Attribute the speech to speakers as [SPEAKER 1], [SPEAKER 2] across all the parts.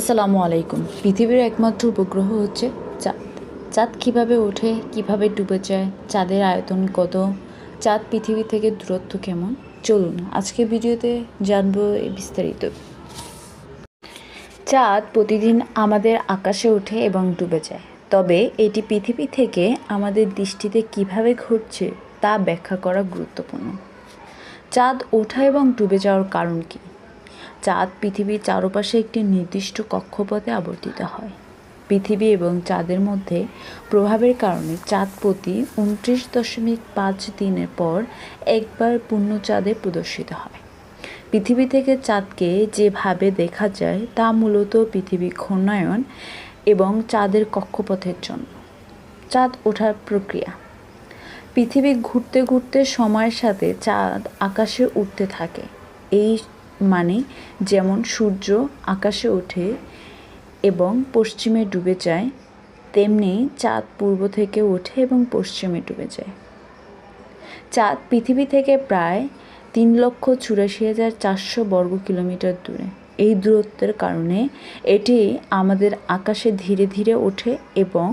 [SPEAKER 1] আসসালামু আলাইকুম। পৃথিবীর একমাত্র উপগ্রহ হচ্ছে চাঁদ। চাঁদ কীভাবে ওঠে, কীভাবে ডুবে যায়, চাঁদের আয়তন কত, চাঁদ পৃথিবী থেকে দূরত্ব কেমন? চলুন আজকে ভিডিওতে জানব বিস্তারিত। চাঁদ প্রতিদিন আমাদের আকাশে ওঠে এবং ডুবে যায়। তবে এটি পৃথিবী থেকে আমাদের দৃষ্টিতে কীভাবে ঘটছে তা ব্যাখ্যা করা গুরুত্বপূর্ণ। চাঁদ ওঠা এবং ডুবে যাওয়ার কারণ কী? চাঁদ পৃথিবীর চারপাশে একটি নির্দিষ্ট কক্ষপথে আবর্তিত হয়। পৃথিবী এবং চাঁদের মধ্যে প্রভাবের কারণে চাঁদ প্রতি উনত্রিশ দশমিক পাঁচ দিনের পর একবার পূর্ণ চাঁদে প্রদর্শিত হয়। পৃথিবী থেকে চাঁদকে যেভাবে দেখা যায় তা মূলত পৃথিবী ঘূর্ণায়ন এবং চাঁদের কক্ষপথের জন্য। চাঁদ ওঠার প্রক্রিয়া। পৃথিবী ঘুরতে ঘুরতে সময়ের সাথে চাঁদ আকাশে উঠতে থাকে। এই মানে যেমন সূর্য আকাশে ওঠে এবং পশ্চিমে ডুবে যায়, তেমনি চাঁদ পূর্ব থেকে ওঠে এবং পশ্চিমে ডুবে যায়। চাঁদ পৃথিবী থেকে প্রায় তিন লক্ষ চুরাশি হাজার চারশো বর্গ কিলোমিটার দূরে। এই দূরত্বের কারণে এটি আমাদের আকাশে ধীরে ধীরে ওঠে এবং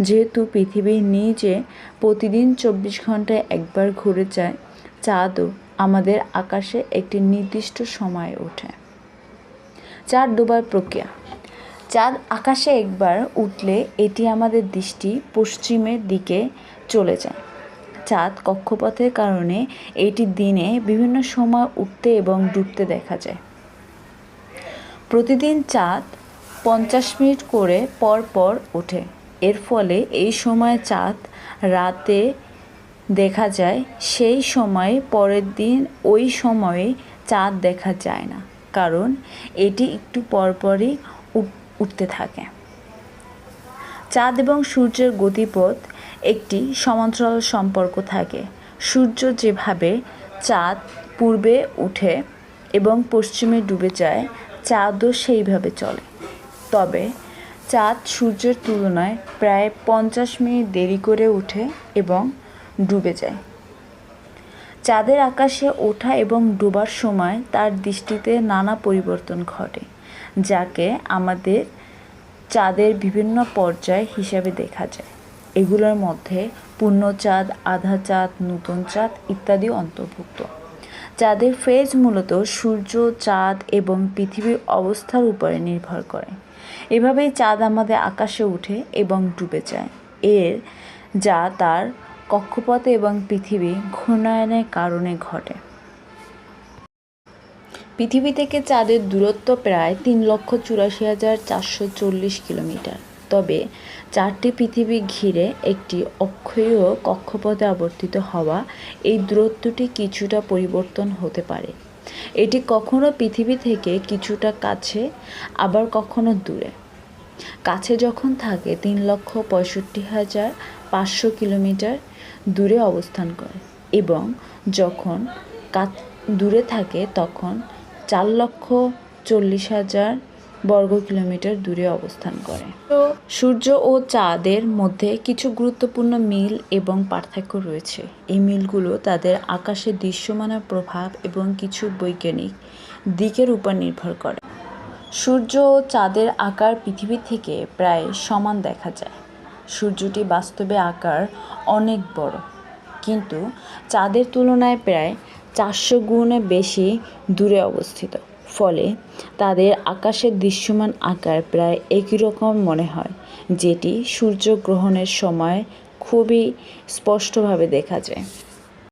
[SPEAKER 1] যেহেতু পৃথিবীর নিজে প্রতিদিন চব্বিশ ঘন্টায় একবার ঘুরে যায়, চাঁদও আমাদের আকাশে একটি নির্দিষ্ট সময়ে ওঠে। চাঁদ ডোবার প্রক্রিয়া। চাঁদ আকাশে একবার উঠলে এটি আমাদের দৃষ্টি পশ্চিমের দিকে চলে যায়। চাঁদ কক্ষপথের কারণে এটি দিনে বিভিন্ন সময় উঠতে এবং ডুবতে দেখা যায়। প্রতিদিন চাঁদ পঞ্চাশ মিনিট করে পর পর ওঠে। এর ফলে এই সময় চাঁদ রাতে দেখা যায়, সেই সময়ে পরের দিন ওই সময়ে চাঁদ দেখা যায় না, কারণ এটি একটু পরপরই উঠতে থাকে। চাঁদ এবং সূর্যের গতিপথ একটি সমান্তরাল সম্পর্ক থাকে। সূর্য যেভাবে চাঁদ পূর্বে উঠে এবং পশ্চিমে ডুবে যায়, চাঁদও সেইভাবে চলে। তবে চাঁদ সূর্যের তুলনায় প্রায় পঞ্চাশ মিনিট দেরি করে উঠে এবং ডুবে যায়। চাঁদের আকাশে ওঠা এবং ডোবার সময় তার দৃষ্টিতে নানা পরিবর্তন ঘটে, যাকে আমাদের চাঁদের বিভিন্ন পর্যায় হিসাবে দেখা যায়। এগুলোর মধ্যে পূর্ণচাঁদ আধা চাঁদ, নূতন চাঁদ ইত্যাদি অন্তর্ভুক্ত। চাঁদের ফেজ মূলত সূর্য, চাঁদ এবং পৃথিবীর অবস্থার উপরে নির্ভর করে। এভাবেই চাঁদ আমাদের আকাশে উঠে এবং ডুবে যায়। এর যা তার কক্ষপথে এবং পৃথিবী ঘূর্ণায়নের কারণে ঘটে। পৃথিবী থেকে চাঁদের দূরত্ব প্রায় তিন লক্ষ চুরাশি হাজার চারশো চল্লিশ কিলোমিটার। তবে চারটি পৃথিবী ঘিরে একটি অক্ষয় কক্ষপথে আবর্তিত হওয়া এই দূরত্বটি কিছুটা পরিবর্তন হতে পারে। এটি কখনো পৃথিবী থেকে কিছুটা কাছে, আবার কখনো দূরে। কাছে যখন থাকে তিন লক্ষ পঁয়ষট্টি হাজার পাঁচশো কিলোমিটার দূরে অবস্থান করে এবং যখন দূরে থাকে তখন চার লক্ষ চল্লিশ হাজার বর্গ কিলোমিটার দূরে অবস্থান করে। তো সূর্য ও চাঁদের মধ্যে কিছু গুরুত্বপূর্ণ মিল এবং পার্থক্য রয়েছে। এই মিলগুলো তাদের আকাশে দৃশ্যমানের প্রভাব এবং কিছু বৈজ্ঞানিক দিকের উপর নির্ভর করে। সূর্য ও চাঁদের আকার পৃথিবী থেকে প্রায় সমান দেখা যায়। সূর্যটি বাস্তবে আকার অনেক বড়। কিন্তু চাঁদের তুলনায় প্রায় চারশো গুণে বেশি দূরে অবস্থিত। ফলে তাদের আকাশের দৃশ্যমান আকার প্রায় একই রকম মনে হয়, যেটি সূর্যগ্রহণের সময় খুবই স্পষ্টভাবে দেখা যায়।